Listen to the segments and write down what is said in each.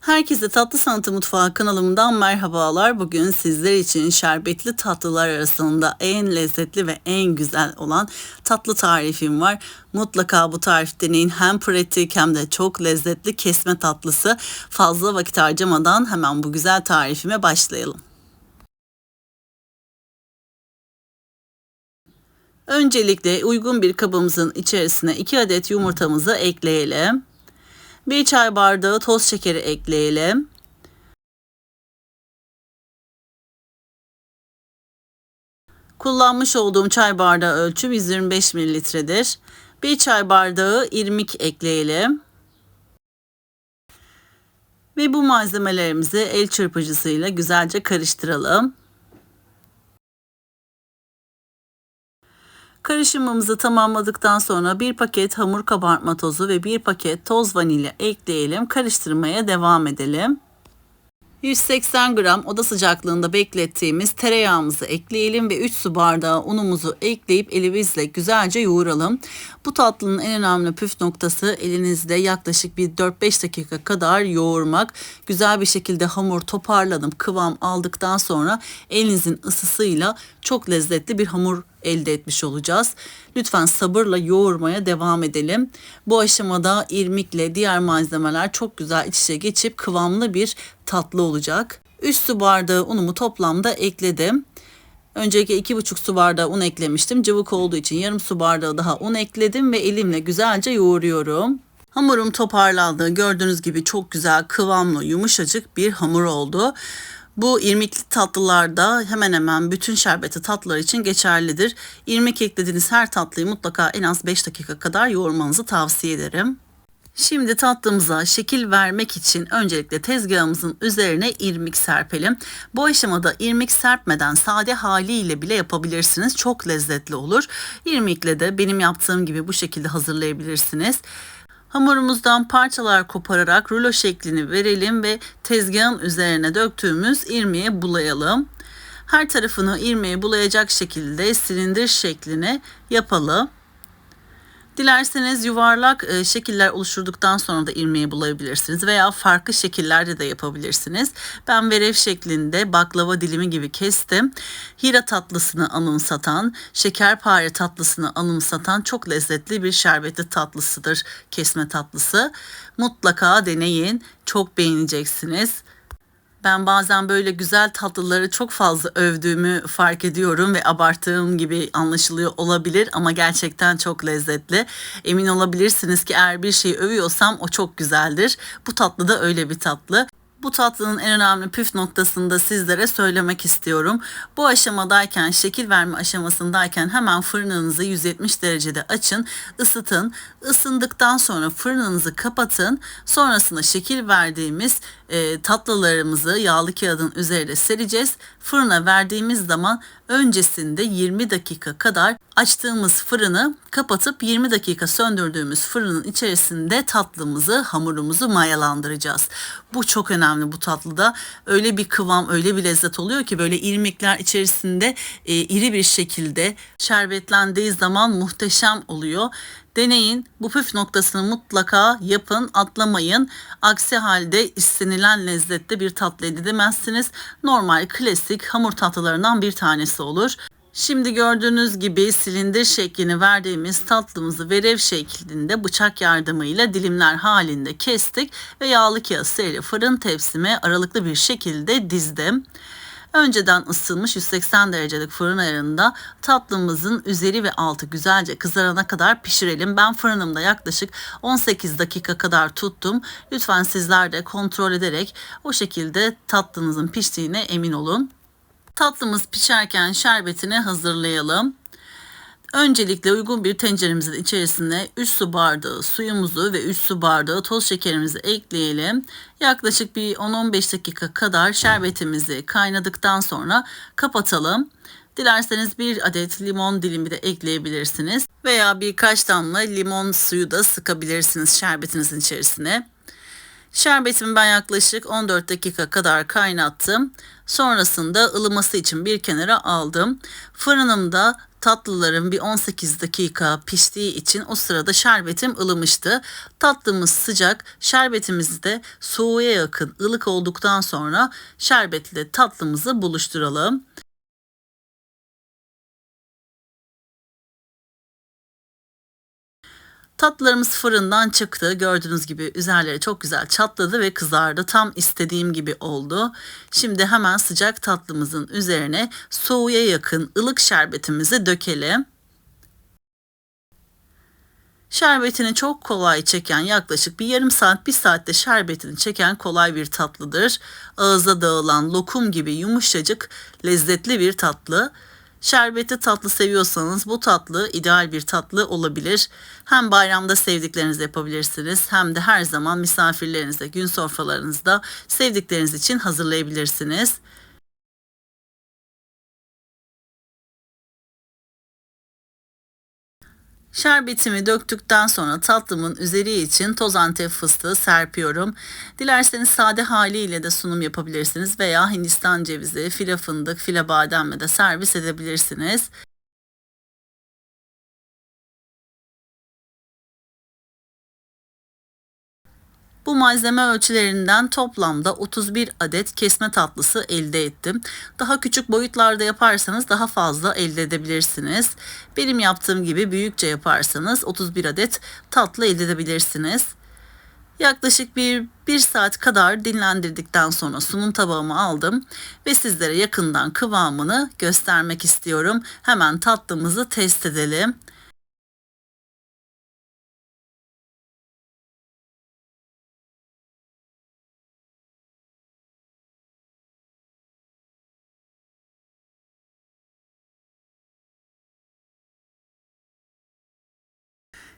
Herkese Tatlı Sanatı Mutfağı kanalımdan merhabalar. Bugün sizler için şerbetli tatlılar arasında en lezzetli ve en güzel olan tatlı tarifim var. Mutlaka bu tarif deneyin. Hem pratik hem de çok lezzetli kesme tatlısı. Fazla vakit harcamadan hemen bu güzel tarifime başlayalım. Öncelikle uygun bir kabımızın içerisine 2 adet yumurtamızı ekleyelim. Bir çay bardağı toz şekeri ekleyelim. Kullanmış olduğum çay bardağı ölçüm 125 mililitredir. Bir çay bardağı irmik ekleyelim. Ve bu malzemelerimizi el çırpıcısıyla güzelce karıştıralım. Karışımımızı tamamladıktan sonra bir paket hamur kabartma tozu ve bir paket toz vanilya ekleyelim. Karıştırmaya devam edelim. 180 gram oda sıcaklığında beklettiğimiz tereyağımızı ekleyelim ve 3 su bardağı unumuzu ekleyip elimizle güzelce yoğuralım. Bu tatlının en önemli püf noktası elinizde yaklaşık bir 4-5 dakika kadar yoğurmak. Güzel bir şekilde hamur toparladım, kıvam aldıktan sonra elinizin ısısıyla çok lezzetli bir hamur elde etmiş olacağız. Lütfen sabırla yoğurmaya devam edelim. Bu aşamada irmikle diğer malzemeler çok güzel iç içe geçip kıvamlı bir tatlı olacak. 3 su bardağı unumu toplamda ekledim. Öncelikle 2,5 su bardağı un eklemiştim. Cıvık olduğu için yarım su bardağı daha un ekledim ve elimle güzelce yoğuruyorum. Hamurum toparlandı. Gördüğünüz gibi çok güzel, kıvamlı, yumuşacık bir hamur oldu. Bu irmikli tatlılarda hemen hemen bütün şerbeti tatlılar için geçerlidir. İrmik eklediğiniz her tatlıyı mutlaka en az 5 dakika kadar yoğurmanızı tavsiye ederim. Şimdi tatlımıza şekil vermek için öncelikle tezgahımızın üzerine irmik serpelim. Bu aşamada irmik serpmeden sade haliyle bile yapabilirsiniz. Çok lezzetli olur. İrmikle de benim yaptığım gibi bu şekilde hazırlayabilirsiniz. Hamurumuzdan parçalar kopararak rulo şeklini verelim ve tezgahın üzerine döktüğümüz irmiğe bulayalım. Her tarafını irmiğe bulayacak şekilde silindir şeklini yapalım. Dilerseniz yuvarlak e, şekiller oluşturduktan sonra da irmiği bulayabilirsiniz veya farklı şekillerde de yapabilirsiniz. Ben verev şeklinde baklava dilimi gibi kestim. Hira tatlısını anımsatan, şekerpare tatlısını anımsatan çok lezzetli bir şerbetli tatlısıdır kesme tatlısı. Mutlaka deneyin. Çok beğeneceksiniz. Ben bazen böyle güzel tatlıları çok fazla övdüğümü fark ediyorum ve abarttığım gibi anlaşılıyor olabilir ama gerçekten çok lezzetli. Emin olabilirsiniz ki eğer bir şeyi övüyorsam o çok güzeldir. Bu tatlı da öyle bir tatlı. Bu tatlının en önemli püf noktasını da sizlere söylemek istiyorum. Bu aşamadayken, şekil verme aşamasındayken hemen fırınınızı 170 derecede açın, ısıtın. Isındıktan sonra fırınınızı kapatın. Sonrasında şekil verdiğimiz e, tatlılarımızı yağlı kağıdın üzerine sereceğiz. Fırına verdiğimiz zaman öncesinde 20 dakika kadar açtığımız fırını kapatıp 20 dakika söndürdüğümüz fırının içerisinde tatlımızı, hamurumuzu mayalandıracağız. Bu çok önemli bu tatlıda. Öyle bir kıvam, öyle bir lezzet oluyor ki böyle irmikler içerisinde e, iri bir şekilde şerbetlendiği zaman muhteşem oluyor. Deneyin. Bu püf noktasını mutlaka yapın, atlamayın. Aksi halde istenilen lezzette bir tatlı elde edemezsiniz. Normal klasik hamur tatlılarından bir tanesi olur. Şimdi gördüğünüz gibi silindir şeklini verdiğimiz tatlımızı verev şeklinde bıçak yardımıyla dilimler halinde kestik ve yağlı kağıt serili fırın tepsime aralıklı bir şekilde dizdim. Önceden ısınmış 180 derecelik fırın ayarında tatlımızın üzeri ve altı güzelce kızarana kadar pişirelim. Ben fırınımda yaklaşık 18 dakika kadar tuttum. Lütfen sizler de kontrol ederek o şekilde tatlınızın piştiğine emin olun. Tatlımız pişerken şerbetini hazırlayalım. Öncelikle uygun bir tenceremizin içerisine 3 su bardağı suyumuzu ve 3 su bardağı toz şekerimizi ekleyelim. Yaklaşık bir 10-15 dakika kadar şerbetimizi kaynadıktan sonra kapatalım. Dilerseniz bir adet limon dilimi de ekleyebilirsiniz veya birkaç damla limon suyu da sıkabilirsiniz şerbetinizin içerisine. Şerbetimi ben yaklaşık 14 dakika kadar kaynattım. Sonrasında ılıması için bir kenara aldım. Fırınımda tatlılarım bir 18 dakika piştiği için o sırada şerbetim ılımıştı. Tatlımız sıcak, şerbetimizi de soğuğa yakın ılık olduktan sonra şerbetle tatlımızı buluşturalım. Tatlılarımız fırından çıktı. Gördüğünüz gibi üzerleri çok güzel çatladı ve kızardı. Tam istediğim gibi oldu. Şimdi hemen sıcak tatlımızın üzerine soğuğa yakın ılık şerbetimizi dökelim. Şerbetini çok kolay çeken yaklaşık bir yarım saat bir saatte şerbetini çeken kolay bir tatlıdır. Ağıza dağılan lokum gibi yumuşacık lezzetli bir tatlı. Şerbetli tatlı seviyorsanız bu tatlı ideal bir tatlı olabilir. Hem bayramda sevdiklerinizi yapabilirsiniz hem de her zaman misafirlerinize gün sofralarınızda sevdikleriniz için hazırlayabilirsiniz. Şerbetimi döktükten sonra tatlımın üzeri için toz antep fıstığı serpiyorum. Dilerseniz sade haliyle de sunum yapabilirsiniz veya hindistan cevizi, file fındık, file bademle de servis edebilirsiniz. Bu malzeme ölçülerinden toplamda 31 adet kesme tatlısı elde ettim. Daha küçük boyutlarda yaparsanız daha fazla elde edebilirsiniz. Benim yaptığım gibi büyükçe yaparsanız 31 adet tatlı elde edebilirsiniz. Yaklaşık bir, bir saat kadar dinlendirdikten sonra sunum tabağıma aldım ve sizlere yakından kıvamını göstermek istiyorum. Hemen tatlımızı test edelim.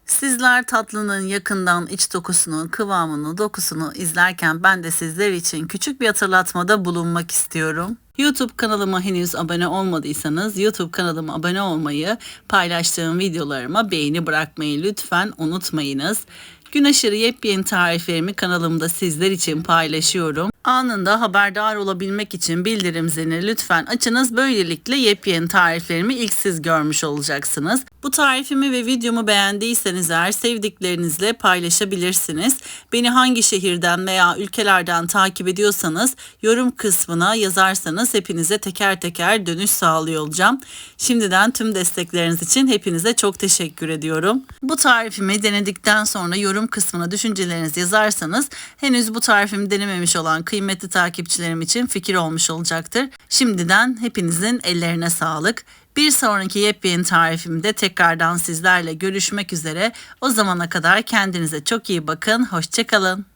Sizler tatlının yakından iç dokusunu, kıvamını, dokusunu izlerken ben de sizler için küçük bir hatırlatmada bulunmak istiyorum. YouTube kanalıma henüz abone olmadıysanız YouTube kanalıma abone olmayı, paylaştığım videolarıma beğeni bırakmayı lütfen unutmayınız. Gün aşırı yepyeni tariflerimi kanalımda sizler için paylaşıyorum. Anında haberdar olabilmek için bildirim zilini lütfen açınız. Böylelikle yepyeni tariflerimi ilk siz görmüş olacaksınız. Bu tarifimi ve videomu beğendiyseniz eğer sevdiklerinizle paylaşabilirsiniz. Beni hangi şehirden veya ülkelerden takip ediyorsanız yorum kısmına yazarsanız hepinize teker teker dönüş sağlıyor olacağım. Şimdiden tüm destekleriniz için hepinize çok teşekkür ediyorum. Bu tarifimi denedikten sonra yorum kısmına düşüncelerinizi yazarsanız henüz bu tarifimi denememiş olan kıymetli takipçilerim için fikir olmuş olacaktır. Şimdiden hepinizin ellerine sağlık. Bir sonraki yepyeni tarifimde tekrardan sizlerle görüşmek üzere. O zamana kadar kendinize çok iyi bakın. Hoşçakalın.